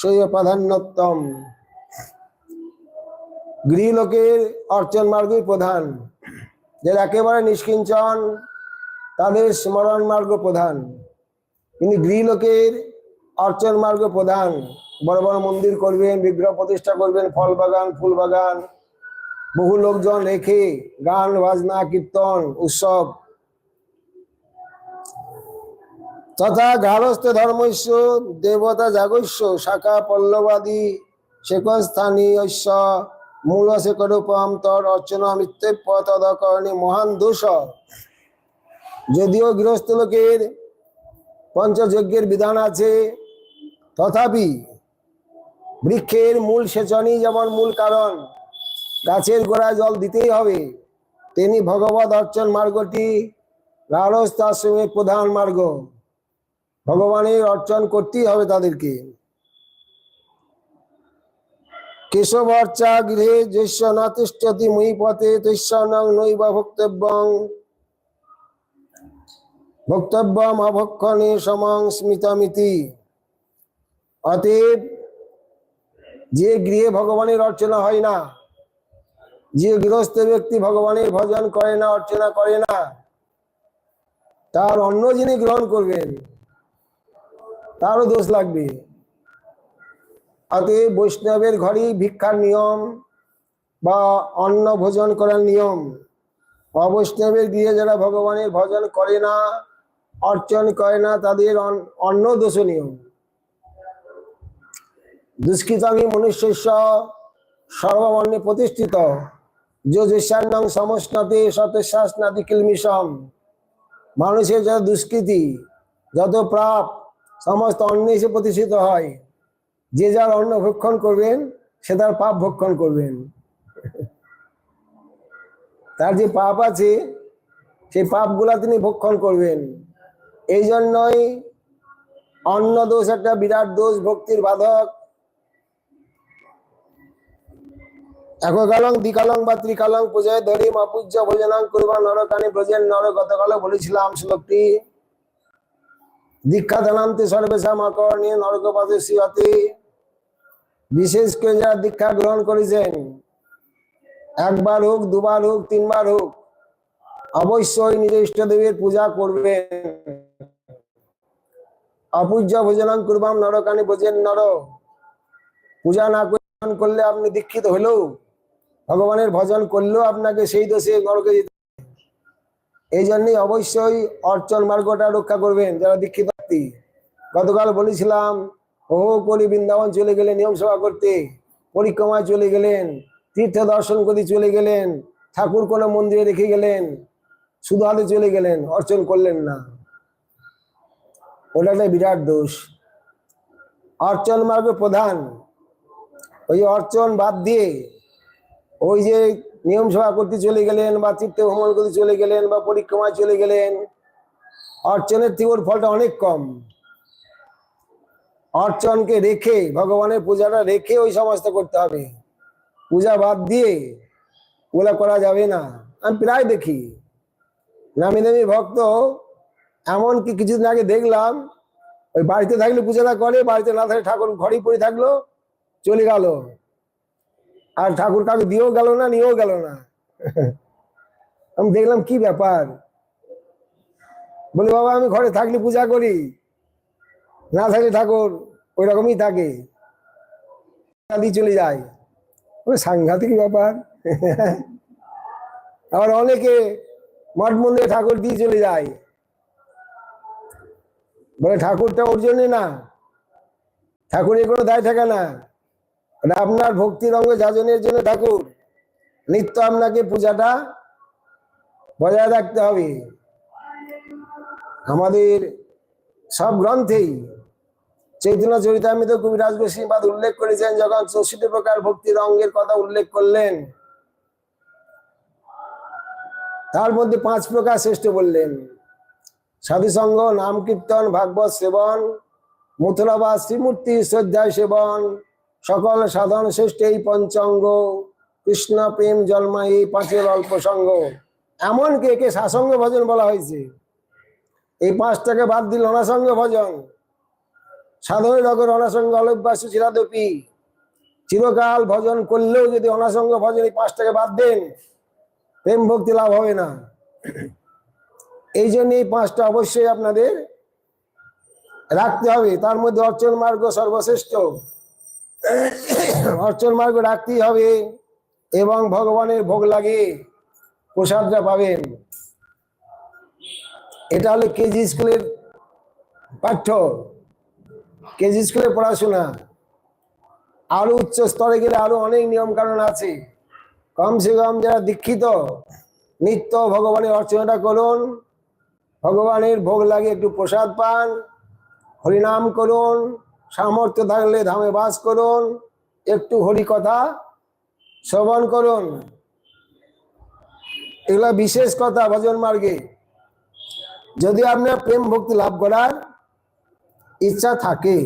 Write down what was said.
শৈব প্রাধান্যতম গৃহলোকের অর্চন মার্গই প্রধান। যারা একেবারে নিষ্কিঞ্চন, তাদের স্মরণ মার্গ প্রধান। কিন্তু গৃহলোকের অর্চন মার্গ প্রধান। বড় বড় মন্দির করবেন, বিগ্রহ প্রতিষ্ঠা করবেন, ফল বাগান, ফুল বাগান। বহু লোকজন রেখে গান, বাজনা, কীর্তন, উৎসব তথা গারস্থ ধর্মস্য দেবতা জাগস্য শাখা পল্লবাদী শেখস্থানীয় মূল শেখরূপম তর অর্চনা মিত্যেপ তদকরণী মহান দোষ। যদিও গৃহস্থ লোকের পঞ্চযজ্ঞের বিধান আছে, তথাপি বৃক্ষের মূল সেচনই যেমন মূল কারণ, গাছের গোড়ায় জল দিতেই হবে, তেমনি ভগবত অর্চন মার্গটি রারস্থ আশ্রমের প্রধান মার্গ। ভগবানের অর্চন করতেই হবে তাদেরকে। কেশব অর্চা গৃহে যস্য না তিষ্ঠতি ময়ী পথে তস্য নং নৈব ভক্তব্যং। ভক্তব্যম অভক্ষণে সমং স্মিতামিতি। অতএব যে গৃহে ভগবানের অর্চনা হয় না, যে গৃহস্থ ব্যক্তি ভগবানের ভজন করে না, অর্চনা করে না, তার অন্য যিনি গ্রহণ করবেন তারও দোষ লাগবে। অতএব বৈষ্ণবের ঘরেই ভিক্ষার নিয়ম বা অন্ন ভোজন করার নিয়ম। অবৈষ্ণবের গৃহে যারা ভগবানের ভজন করে না, অর্চন করে না, তাদের অন- অন্ন দোষণীয়। দুষ্কৃতাঙ্গী মনুষ্য সর্বমন্যে প্রতিষ্ঠিত। সমস্নাতে সতশ্বাসনাদি কিলমিশম মানুষের যত দুষ্কৃতি, যত প্রাপ সমস্ত এসে প্রতিষ্ঠিত হয়। যে যার অন্ন ভক্ষণ করবেন, সে তার পাপ ভক্ষণ করবেন। তার যে পাপ আছে, সেই পাপগুলা তিনি ভক্ষণ করবেন। এই জন্যই অন্ন দোষ একটা বিরাট দোষ, ভক্তির বাধক। এককালং, দ্বিকালং বা ত্রিকালং পূজায় ধরি মাপুজ্য ভোজনাং করবা নরকানি ব্রজেন নর গতকালে বলেছিলাম শ্লোকটি। দীক্ষা দানান্তে সর্বেশাম আকর্ণীয় নরকপাতে শিবাতে বিশেষ করে যারা দীক্ষা গ্রহণ করেছেন, একবার হোক, দুবার হোক, তিনবার হোক, অবশ্যই নিজ ইষ্টদেবের পূজা করবেন অপূজ্য ভোজনাং করবাম নরকানি বোঝেন নর পূজা না করলে আপনি দীক্ষিত হলেও, ভগবানের ভজন করলেও আপনাকে সেই দোষে নরকে। এই জন্যই অবশ্যই অর্চন মার্গটা রক্ষা করবেন, যারা দীক্ষিত গতকাল বলেছিলাম ও করি বৃন্দাবন চলে গেলেন, নিয়ম সভা করতে। পরিক্রমায় চলে গেলেন, তীর্থ দর্শন করতে চলে গেলেন, ঠাকুর কোনো মন্দিরে রেখে গেলেন, শুধু হাতে চলে গেলেন, অর্চন করলেন না। ওটা একটা বিরাট দোষ। অর্চন মার্গ প্রধান। ওই অর্চন বাদ দিয়ে, ওই যে নিয়ম সভা করতে চলে গেলেন বা তীর্থ ভ্রমণ করতে চলে গেলেন বা পরিক্রমায় চলে গেলেন, অর্চনের থেকে ওর ফলটা অনেক কম। অর্চনকে রেখে, ভগবানের পূজাটা রেখে ওই সমস্ত করতে হবে। পূজা বাদ দিয়ে ওগুলা করা যাবে না। আমি প্রায় দেখি। নামি দামি ভক্ত, এমনকি কিছুদিন আগে দেখলাম, ওই বাড়িতে থাকলে পূজাটা করে, বাড়িতে না থাকলে ঠাকুর ঘরেই পড়ে থাকল, চলে গেল। আর ঠাকুর কাকু দিয়েও গেল না, নিয়েও গেল না। আমি দেখলাম কি ব্যাপার? বলে, বাবা, আমি ঘরে থাকলে পূজা করি। না থাকলে ঠাকুর ওই রকমই থাকে। দিয়ে চলে যায়। সাংঘাতিক ব্যাপার। আবার অনেকে মঠ মন্দিরে ঠাকুর দিয়ে চলে যায়। বলে, ঠাকুরটা ওর জন্যে না। ঠাকুরের কোনো দায় থাকে না। আপনার ভক্তি রঙ্গ যাজনের জন্য ঠাকুর। নিত্য আপনাকে পূজাটা বজায় রাখতে হবে। আমাদের সব গ্রন্থেই চৈতন্য চরিতামিত কবিরাজ গোস্বীবাদ উল্লেখ করেছেন, যখন চৌষট্টি প্রকার ভক্তি রঙ্গের কথা উল্লেখ করলেন। তার মধ্যে পাঁচ প্রকার শ্রেষ্ঠ বললেন। সাধুসঙ্গ, নাম কীর্তন, ভাগবত সেবন মথুরাবাদ শ্রীমূর্তি শ্রদ্ধা সেবন সকল সাধন শ্রেষ্ঠ এই পঞ্চাঙ্গ। কৃষ্ণ প্রেম জন্মা এই পাঁচের অল্প সঙ্গ। এমনকি একে সাসঙ্গ ভজন বলা হয়েছে? এই পাঁচটাকে বাদ দিল অনাসঙ্গ ভজন। সাধন নগর অনাসঙ্গ অলভ্যাস চিরাদপি। চিরকাল ভজন করলেও যদি অনাসঙ্গ ভজন এই পাঁচটাকে বাদ দেন, প্রেম ভক্তি লাভ হবে না। এই জন্য এই পাঁচটা অবশ্যই আপনাদের রাখতে হবে। তার মধ্যে অর্চন মার্গ সর্বশ্রেষ্ঠ। অর্চন মার্গ রাখতেই হবে এবং ভগবানের ভোগ লাগে, প্রসাদটা পাবেন। এটা হলো কেজি স্কুলের পাঠ্য, কেজি স্কুলে পড়াশোনা। আরও উচ্চ স্তরে গেলে আরও অনেক নিয়ম কানুন আছে। কমসে কম যারা দীক্ষিত, নিত্য ভগবানের অর্চনাটা করুন, ভগবানের ভোগ লাগে একটু প্রসাদ পান, হরিনাম করুন সামর্থ্য থাকলে ধামে বাস করুন, একটু হরি কথা শ্রবণ করুন। এগুলা বিশেষ কথা ভজন মার্গে। যদি আপনার প্রেম ভক্তি লাভ করার ইচ্ছা থাকে